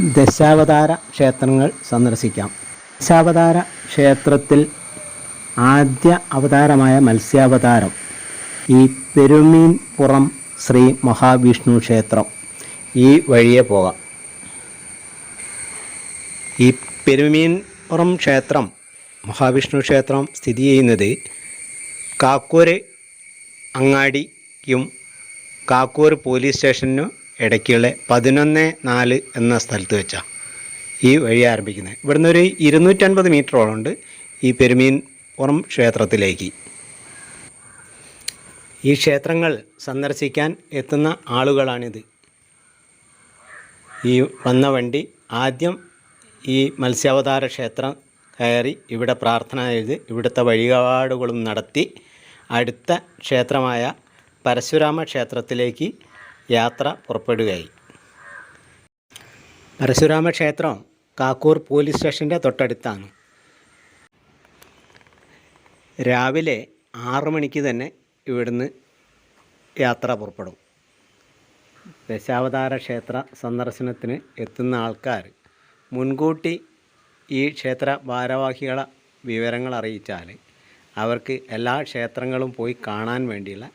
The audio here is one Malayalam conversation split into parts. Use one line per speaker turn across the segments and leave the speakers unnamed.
ദശാവതാര ക്ഷേത്രങ്ങൾ സന്ദർശിക്കാം. ദശാവതാര ക്ഷേത്രത്തിൽ ആദ്യ അവതാരമായ മത്സ്യാവതാരം ഈ പെരുമീൻ പുറം ശ്രീ മഹാവിഷ്ണു ക്ഷേത്രം ഈ വഴിയെ പോകാം. ഈ പെരുമീൻ പുറം ക്ഷേത്രം മഹാവിഷ്ണു ക്ഷേത്രം സ്ഥിതി ചെയ്യുന്നത് കാക്കൂര് അങ്ങാടിക്കും കാക്കൂർ പോലീസ് സ്റ്റേഷനും ഇടയ്ക്കുള്ള പതിനൊന്ന് നാല് എന്ന സ്ഥലത്ത് വെച്ചാണ് ഈ വഴി ആരംഭിക്കുന്നത്. ഇവിടുന്ന് ഒരു ഇരുന്നൂറ്റൻപത് മീറ്ററോളം ഉണ്ട് ഈ പെരുമീൻ പുറം ക്ഷേത്രത്തിലേക്ക്. ഈ ക്ഷേത്രങ്ങൾ സന്ദർശിക്കാൻ എത്തുന്ന ആളുകളാണിത്. ഈ വന്ന വണ്ടി ആദ്യം ഈ മത്സ്യാവതാര ക്ഷേത്രം കയറി ഇവിടെ പ്രാർത്ഥന ചെയ്ത് ഇവിടുത്തെ വഴിപാടുകളും നടത്തി അടുത്ത ക്ഷേത്രമായ പരശുരാമ ക്ഷേത്രത്തിലേക്ക് യാത്ര പുറപ്പെടുകയായി. പരശുരാമ ക്ഷേത്രം കാക്കൂർ പോലീസ് സ്റ്റേഷന്റെ തൊട്ടടുത്താണ്. രാവിലെ ആറു മണിക്ക് തന്നെ ഇവിടുന്ന് യാത്ര പുറപ്പെടും. ദശാവതാര ക്ഷേത്ര സന്ദർശനത്തിന് എത്തുന്ന ആൾക്കാർ മുൻകൂട്ടി ഈ ക്ഷേത്ര ഭാരവാഹികളെ വിവരങ്ങൾ അറിയിച്ചാൽ അവർക്ക് എല്ലാ ക്ഷേത്രങ്ങളും പോയി കാണാൻ വേണ്ടിയുള്ള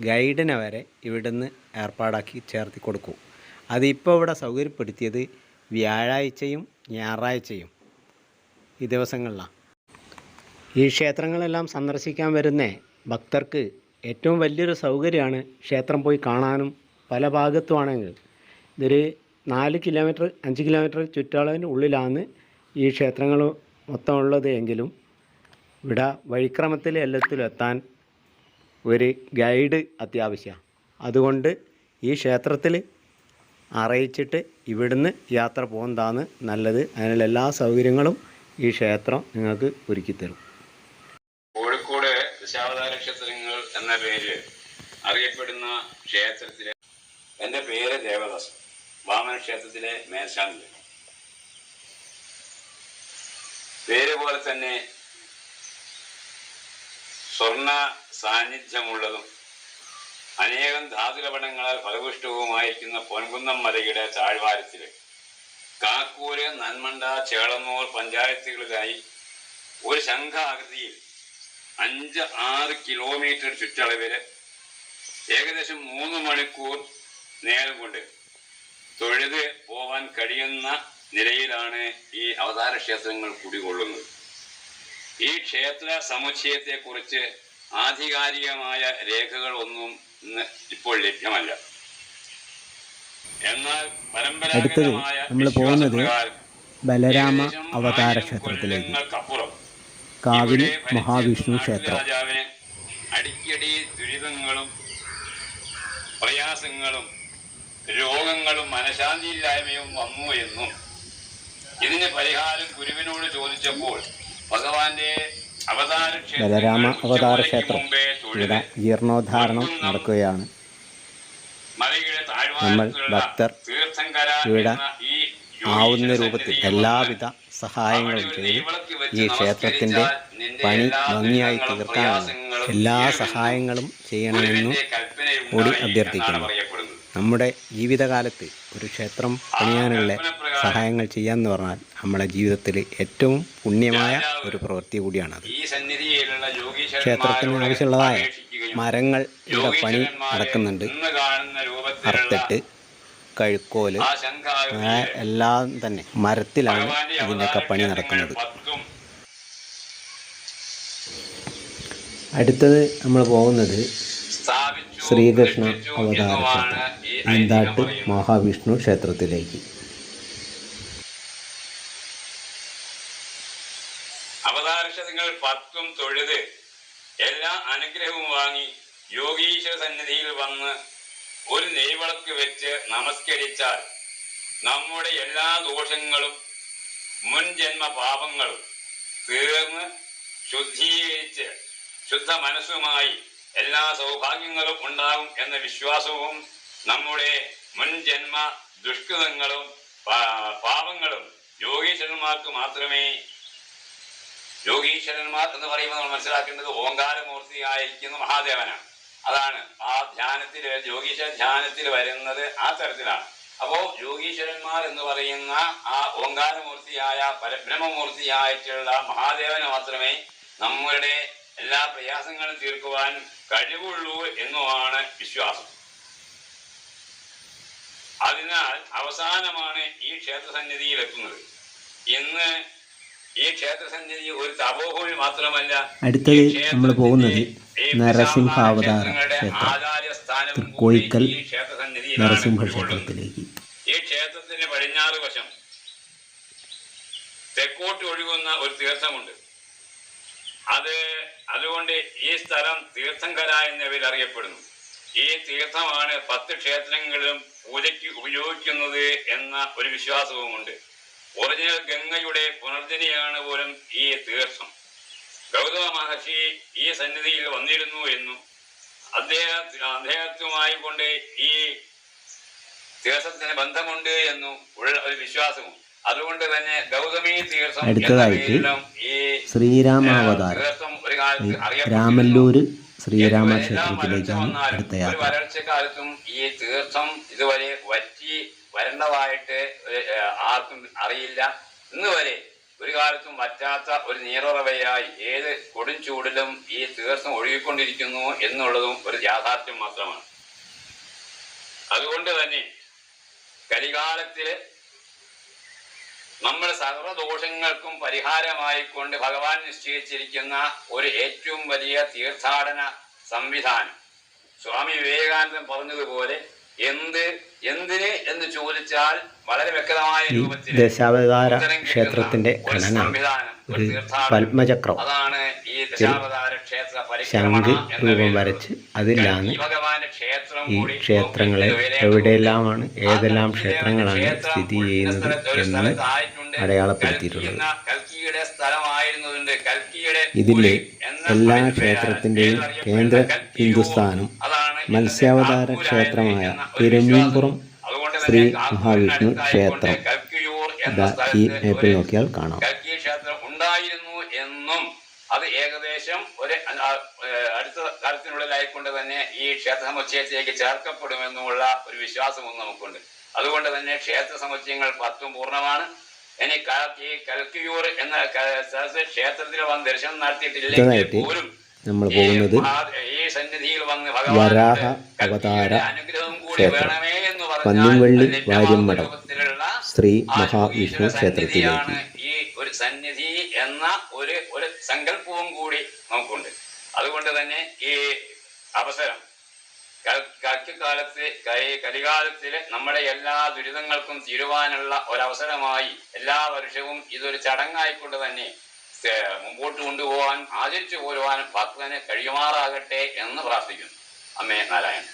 ഗൈഡിനെ വരെ ഇവിടുന്ന് ഏർപ്പാടാക്കി ചേർത്തി കൊടുക്കും. അതിപ്പോൾ ഇവിടെ സൗകര്യപ്പെടുത്തിയത് വ്യാഴാഴ്ചയും ഞായറാഴ്ചയും ഈ ദിവസങ്ങളിലാണ് ഈ ക്ഷേത്രങ്ങളെല്ലാം സന്ദർശിക്കാൻ വരുന്ന ഭക്തർക്ക് ഏറ്റവും വലിയൊരു സൗകര്യമാണ് ക്ഷേത്രം പോയി കാണാനും പല ഭാഗത്തുമാണെങ്കിൽ ഇതൊരു നാല് കിലോമീറ്റർ അഞ്ച് കിലോമീറ്റർ ചുറ്റളവിന് ഉള്ളിലാണ് ഈ ക്ഷേത്രങ്ങൾ മൊത്തം ഉള്ളത് എങ്കിലും ഇവിടെ വഴിക്രമത്തിൽ എല്ലാത്തിലും എത്താൻ ഒരു ഗൈഡ് അത്യാവശ്യമാണ് അതുകൊണ്ട് ഈ ക്ഷേത്രത്തിൽ അറിയിച്ചിട്ട് ഇവിടുന്ന് യാത്ര പോകുന്നതാണ് നല്ലത്. അതിനുള്ള എല്ലാ സൗകര്യങ്ങളും ഈ ക്ഷേത്രം നിങ്ങൾക്ക് ഒരുക്കി തരും
കോഴിക്കോട് ദശാവതാര ക്ഷേത്രങ്ങൾ എന്ന പേര് അറിയപ്പെടുന്ന ക്ഷേത്രത്തിലെ എന്റെ പേര് ദേവദാസ്. വാമന ക്ഷേത്രത്തിലെ മേശാന്തി പേര് പോലെ തന്നെ സ്വർണ സാന്നിധ്യമുള്ളതും അനേകം ധാതുലവണങ്ങളാൽ ഫലപുഷ്ടവുമായിരിക്കുന്ന പൊൻകുന്നം മലയുടെ താഴ്വാരത്തിൽ. കാക്കൂര് നന്മണ്ട ചേളന്നൂർ പഞ്ചായത്തുകളിലായി ഒരു ശംഖാകൃതിയിൽ അഞ്ച് ആറ് കിലോമീറ്റർ ചുറ്റളവിൽ ഏകദേശം മൂന്ന് മണിക്കൂർ നേരം കൊണ്ട് തൊഴുത് പോവാൻ കഴിയുന്ന നിലയിലാണ് ഈ അവതാര ക്ഷേത്രങ്ങൾ കുടികൊള്ളുന്നത്. ഈ ക്ഷേത്ര സമുച്ചയത്തെ കുറിച്ച് ആധികാരികമായ രേഖകൾ ഒന്നും ഇന്ന് ഇപ്പോൾ ലഭ്യമല്ല. എന്നാൽ പരമ്പരാഗതമായ
നമ്മൾ പോകുന്നത് ബലരാമ അവതാര ക്ഷേത്രത്തിലേക്ക്. കാവിൽ മഹാവിഷ്ണു ക്ഷേത്രം.
രാജാവിന് അടിക്കടി ദുരിതങ്ങളും പ്രയാസങ്ങളും രോഗങ്ങളും മനഃശാന്തിയില്ലായ്മയും വന്നു എന്നും ഇതിന് പരിഹാരം ഗുരുവിനോട് ചോദിച്ചപ്പോൾ ഭഗവാന്റെ
ബലരാമ അവതാര ക്ഷേത്രം. ഇവിടെ ജീർണോദ്ധാരണം നടക്കുകയാണ്. നമ്മൾ ഭക്തർ ഇവിടെ ആവുന്ന രൂപത്തിൽ എല്ലാവിധ സഹായങ്ങളും ചെയ്ത് ഈ
ക്ഷേത്രത്തിന്റെ
പണി ഭംഗിയായി
തീർക്കാനാണ്
എല്ലാ സഹായങ്ങളും ചെയ്യണമെന്നും കൂടി അഭ്യർത്ഥിക്കുന്നു. നമ്മുടെ ജീവിതകാലത്ത് ഒരു ക്ഷേത്രം പണിയാനുള്ള സഹായങ്ങൾ ചെയ്യാന്ന് പറഞ്ഞാൽ നമ്മളെ ജീവിതത്തിൽ ഏറ്റവും പുണ്യമായ ഒരു പ്രവൃത്തി കൂടിയാണത്. ക്ഷേത്രത്തിന് ആവശ്യമുള്ളതായ ഇവിടെ പണി നടക്കുന്നുണ്ട്. അറുത്തിട്ട് കഴുക്കോൽ എല്ലാം തന്നെ മരത്തിലാണ് ഇതിന്റെയൊക്കെ പണി നടക്കുന്നത്. അടുത്തത് നമ്മൾ പോകുന്നത് ശ്രീകൃഷ്ണ അവതാര ക്ഷേത്രം എന്താട്ട് മഹാവിഷ്ണു ക്ഷേത്രത്തിലേക്ക്.
അവതാരക്ഷതങ്ങൾ പത്തും തൊഴുത് എല്ലാ അനുഗ്രഹവും വാങ്ങി യോഗീശ്വര സന്നിധിയിൽ വന്ന് ഒരു നെയ്വിളക്ക് വെച്ച് നമസ്കരിച്ചാൽ നമ്മുടെ എല്ലാ ദോഷങ്ങളും മുൻജന്മ പാപങ്ങളും തീർന്ന് ശുദ്ധീകരിച്ച് ശുദ്ധ മനസ്സുമായി എല്ലാ സൗഭാഗ്യങ്ങളും ഉണ്ടാകും എന്ന വിശ്വാസവും നമ്മുടെ മുൻജന്മ ദുഷ്കൃതങ്ങളും പാപങ്ങളും യോഗീശ്വരന്മാർക്ക് മാത്രമേ യോഗീശ്വരന്മാർ എന്ന് പറയുമ്പോൾ നമ്മൾ മനസ്സിലാക്കേണ്ടത് ഓങ്കാരമൂർത്തിയായിരിക്കുന്ന മഹാദേവനാണ്. അതാണ് ആ ധ്യാനത്തിൽ യോഗീശ്വര ധ്യാനത്തിൽ വരുന്നത് ആ തരത്തിലാണ്. അപ്പോ യോഗീശ്വരന്മാർ എന്ന് പറയുന്ന ആ ഓങ്കാരമൂർത്തിയായ പരബ്രഹ്മമൂർത്തിയായിട്ടുള്ള മഹാദേവന് മാത്രമേ നമ്മളുടെ എല്ലാ പ്രയാസങ്ങളും തീർക്കുവാൻ കഴിവുള്ളൂ എന്നുമാണ് വിശ്വാസം. അതിനാൽ അവസാനമാണ് ഈ ക്ഷേത്രസന്നിധിയിൽ എത്തുന്നത്. ഇന്ന്
അടുത്തത്
ഈ
നമ്മൾ പോകുന്നത്
ക്ഷേത്രത്തിന്റെ മാത്രമല്ല
നരസിംഹാവതാര
നമ്മൾ
ക്ഷേത്രം.
ആചാര്യസ്ഥാനവും കൂടി
തൃക്കോയിക്കൽ നരസിംഹ. ക്ഷേത്രത്തിലേക്ക്
ഈ ക്ഷേത്രത്തിന്റെ പടിഞ്ഞാറ് വശം തെക്കോട്ട് ഒഴുകുന്ന ഒരു തീർത്ഥമുണ്ട്. അത് അതുകൊണ്ട് ഈ സ്ഥലം തീർത്ഥങ്കര എന്ന അറിയപ്പെടുന്നു. ഈ തീർത്ഥമാണ് പത്ത് ക്ഷേത്രങ്ങളിലും പൂജയ്ക്ക് ഉപയോഗിക്കുന്നത് എന്ന ഒരു വിശ്വാസവുമുണ്ട്. ഒറിജിനൽ ഗംഗയുടെ പുനർജനിയാണ് പോലും ഈ തീർത്ഥം ഗൗതമ മഹർഷി ഈ സന്നിധിയിൽ വന്നിരുന്നു എന്നും അദ്ദേഹത്തിന് അദ്ദേഹത്തുമായി കൊണ്ട് ഈ തീർത്ഥത്തിന് ബന്ധമുണ്ട് എന്നും ഉള്ള ഒരു വിശ്വാസവും അതുകൊണ്ട് തന്നെ ഗൗതമി തീർത്ഥം
അടുത്തതായിട്ട് ശ്രീരാമാവതാരം. രാമല്ലൂര് ശ്രീരാമ
ഏത്
ക്ഷേത്രത്തിലേക്കാണ് അടുത്ത യാത്ര
വരൾച്ചക്കാലത്തും ഈ തീർത്ഥം ഇതുവരെ വറ്റി വരണ്ടതായിട്ട് ആർക്കും അറിയില്ല. ഇന്ന് വരെ ഒരു കാലത്തും വറ്റാത്ത ഒരു നീറുറവയായി ഏത് കൊടും ചൂടിലും ഈ തീർത്ഥം ഒഴുകിക്കൊണ്ടിരിക്കുന്നു എന്നുള്ളതും ഒരു യാഥാർത്ഥ്യം മാത്രമാണ്. അതുകൊണ്ട് തന്നെ കലികാലത്തിൽ നമ്മുടെ സർവദോഷങ്ങൾക്കും പരിഹാരമായിക്കൊണ്ട് ഭഗവാൻ നിശ്ചയിച്ചിരിക്കുന്ന ഒരു ഏറ്റവും വലിയ തീർത്ഥാടന സംവിധാനം. സ്വാമി വിവേകാനന്ദൻ പറഞ്ഞതുപോലെ എന്ത് എന്തിന് എന്ന് ചോദിച്ചാൽ വളരെ വ്യക്തമായ രൂപത്തിൽ
ദശാവതാര ക്ഷേത്രത്തിന്റെ ഘടന
ഒരു
പത്മചക്രം
അതാണ് ഈ ദശാവതാര ക്ഷേത്ര
ശംഖ് രൂപം വരച്ച് അതിലാണ്
ഈ
ക്ഷേത്രങ്ങളെ എവിടെയെല്ലാമാണ് ഏതെല്ലാം ക്ഷേത്രങ്ങളാണ് സ്ഥിതി ചെയ്യുന്നത് എന്ന്. അടയാളപ്പെടുത്തിയിട്ടുള്ളത്. ഇതിലെ എല്ലാ ക്ഷേത്രത്തിന്റെയും കേന്ദ്ര. ഹിന്ദുസ്ഥാനും മത്സ്യാവതാര ക്ഷേത്രമായ
തന്നെ
ശ്രീ മഹാവിഷ്ണു ക്ഷേത്രം. ഇതാ ഈ മേപ്പിൽ നോക്കിയാൽ കാണാം.
ഉണ്ടായിരുന്നു എന്നും അത് ഏകദേശം ഒരു അടുത്ത കാലത്തിനുള്ളിലായിക്കൊണ്ട് തന്നെ ഈ ക്ഷേത്ര സമുച്ചയത്തിലേക്ക് ചേർക്കപ്പെടുമെന്നുമുള്ള ഒരു വിശ്വാസവും നമുക്കുണ്ട്. അതുകൊണ്ട് തന്നെ ക്ഷേത്ര സമുച്ചയങ്ങൾ പത്തും പൂർണമാണ്. ഇനി ഈ കൽക്കിയൂർ എന്ന സ്ഥലത്ത് ക്ഷേത്രത്തിൽ വന്ന് ദർശനം നടത്തിയിട്ടില്ലെങ്കിൽ പോലും
നമ്മൾ പോകുന്നത്
ഈ
വരാഹ അവതാര ക്ഷേത്രം.
അതിന്റെ
വാര്യമ്മഠം ശ്രീ മഹാവിഷ്ണു ക്ഷേത്രത്തിലേക്ക്.
ഈ ഒരു സന്നിധി എന്ന ഒരു ഒരു സങ്കല്പവും കൂടി നമുക്കുണ്ട്. അതുകൊണ്ട് തന്നെ ഈ അവസരം കൽക്കാലത്ത് കലികാലത്തിൽ നമ്മുടെ എല്ലാ ദുരിതങ്ങൾക്കും തീരുവാനുള്ള ഒരവസരമായി എല്ലാ വർഷവും ഇതൊരു ചടങ്ങായിക്കൊണ്ട് തന്നെ മുമ്പോട്ട് കൊണ്ടുപോകാൻ ആചരിച്ചു പോരുവാനും ഭക്തനെ കഴിയുമാറാകട്ടെ എന്ന് പ്രാർത്ഥിക്കുന്നു. അമ്മേ നാരായണൻ.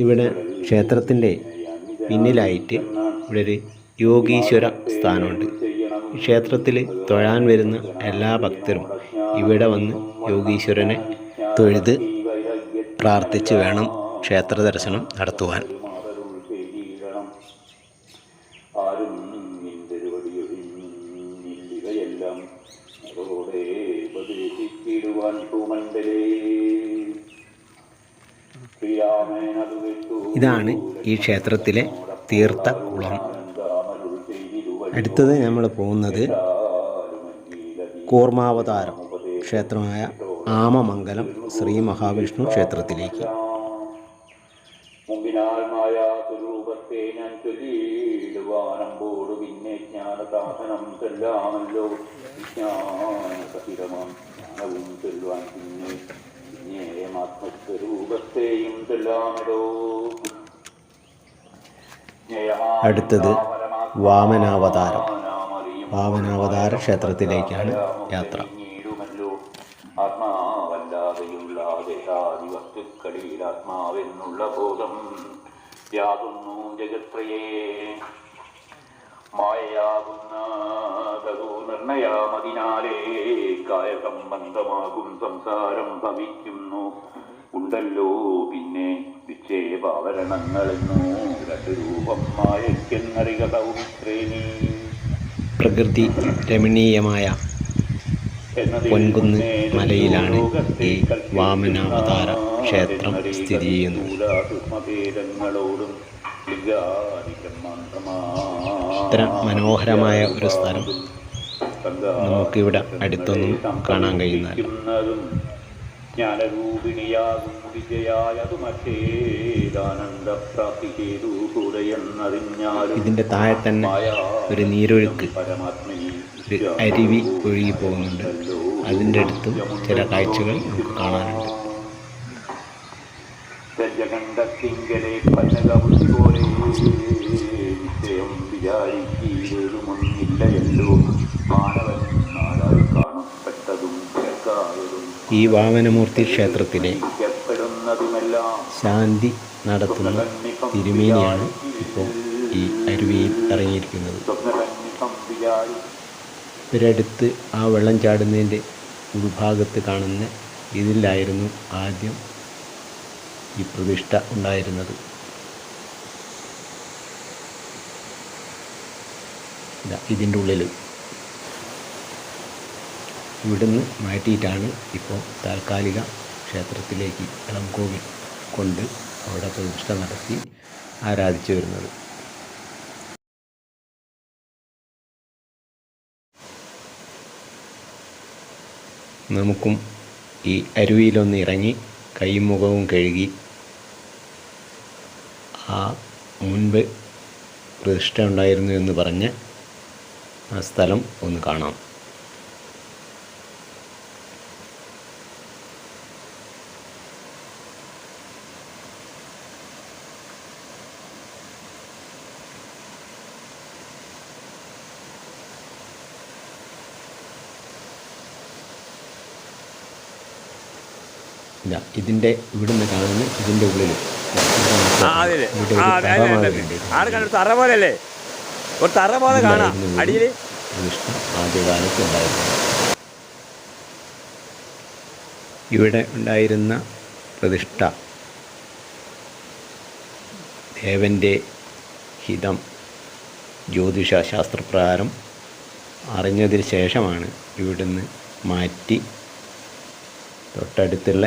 ഇവിടെ ക്ഷേത്രത്തിന്റെ പിന്നിലായിട്ട് ഇവിടെ ഒരു യോഗീശ്വര സ്ഥാനമുണ്ട്. ക്ഷേത്രത്തിൽ തൊഴാൻ വരുന്ന എല്ലാ ഭക്തരും ഇവിടെ വന്ന് യോഗീശ്വരനെ തൊഴുത് പ്രാർത്ഥിച്ച് വേണം ക്ഷേത്ര ദർശനം നടത്തുവാൻ. ഇതാണ് ഈ ക്ഷേത്രത്തിലെ തീർത്ഥ കുളം. അടുത്തത് നമ്മൾ പോകുന്നത് കൂർമാവതാരം ക്ഷേത്രമായ ആമമംഗലം ശ്രീ മഹാവിഷ്ണു ക്ഷേത്രത്തിലേക്ക്.
ജ്ഞാനവും ചൊല്ലുവാൻ പിന്നെ ആത്മസ്വരൂപത്തെ
അടുത്തത് വാമനാവതാരം. വാമനാവതാര ക്ഷേത്രത്തിലേക്കാണ് യാത്ര.
ആത്മാവല്ലാതെയുള്ള നിർണയാമതിനാലേ കായസംബന്ധമാകും സംസാരം ഭവിക്കുന്നു. ഉണ്ടല്ലോ പിന്നെ വിക്ഷേപാവരണങ്ങളെന്നു രണ്ട് രൂപം മായയ്ക്കെന്നറിക സൗമിത്രേണീ
പ്രകൃതി രമണീയമായ പൊൻകുന്ന് മലയിലാണ് ഈ വാമനാവതാര ക്ഷേത്രം സ്ഥിതി ചെയ്യുന്നത്. ഇത്ര മനോഹരമായ ഒരു സ്ഥലം നമുക്കിവിടെ അടുത്തൊന്നും കാണാൻ കഴിയുന്നതല്ല.
ജ്ഞാനരൂപിണിയാകും വിജയായതു മറ്റേതാനന്ദപ്രാപ്തി ചെയ്തു കൂടെയെന്നറിഞ്ഞാലും
ഇതിന്റെ താഴെ തന്നെ ഒരു നീരൊഴുക്ക് ഒരു അരുവി ഒഴുകി പോകുന്നുണ്ട്. അതിന്റെ അടുത്തും ചില കാഴ്ചകൾ നമുക്ക് കാണാനുണ്ട്.
രജകണ്ഠത്തിങ്കലെ പന്നകബുദ്ധി പോലെ നിശ്ചയം വിചാരിക്കുമൊന്നില്ലയല്ലോ മാനവൻ
ഈ വാമനമൂർത്തി ക്ഷേത്രത്തിലെ ശാന്തി നടത്തുന്ന തിരുമേനിയാണ് ഇപ്പോൾ ഈ അരുവിയിൽ ഇറങ്ങിയിരിക്കുന്നത്. ഇവരടുത്ത് ആ വെള്ളം ചാടുന്നതിന്റെ ഉൾഭാഗത്ത് കാണുന്ന ഇതിലായിരുന്നു ആദ്യം ഈ പ്രതിഷ്ഠ ഉണ്ടായിരുന്നത്. ഇതാ ഇതിന്റെ ഉള്ളിൽ ഇവിടുന്ന് മാറ്റിയിട്ടാണ് ഇപ്പോൾ താൽക്കാലിക ക്ഷേത്രത്തിലേക്ക് ഇളംകോവിൽ കൊണ്ട് അവിടെ പ്രതിഷ്ഠ നടത്തി ആരാധിച്ചു വരുന്നത്. നമുക്കും ഈ അരുവിയിലൊന്ന് ഇറങ്ങി കൈയും മുഖവും കഴുകി ആ മുൻപ് പ്രതിഷ്ഠ ഉണ്ടായിരുന്നു എന്ന് പറഞ്ഞ് ആ സ്ഥലം ഒന്ന് കാണാം. ഇല്ല ഇതിന്റെ ഇവിടുന്ന് കാണുന്ന ഇതിന്റെ ഉള്ളിൽ
തറ ഒരു തറ പോലെ കാണാം. അടിയിൽ
ആദ്യകാലത്ത് ഉണ്ടായിരുന്നു. ഇവിടെ ഉണ്ടായിരുന്ന പ്രതിഷ്ഠ ദേവന്റെ ഹിതം ജ്യോതിഷ ശാസ്ത്രപ്രകാരം അറിഞ്ഞതിന് ശേഷമാണ് ഇവിടുന്ന് മാറ്റി തൊട്ടടുത്തുള്ള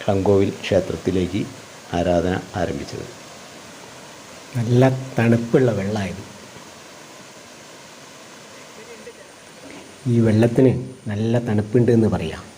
കളങ്കോവിൽ ക്ഷേത്രത്തിലേക്ക് ആരാധന ആരംഭിച്ചത്? നല്ല തണുപ്പുള്ള വെള്ളമായിരുന്നു. ഈ വെള്ളത്തിന് നല്ല തണുപ്പുണ്ട് എന്ന് പറയാം.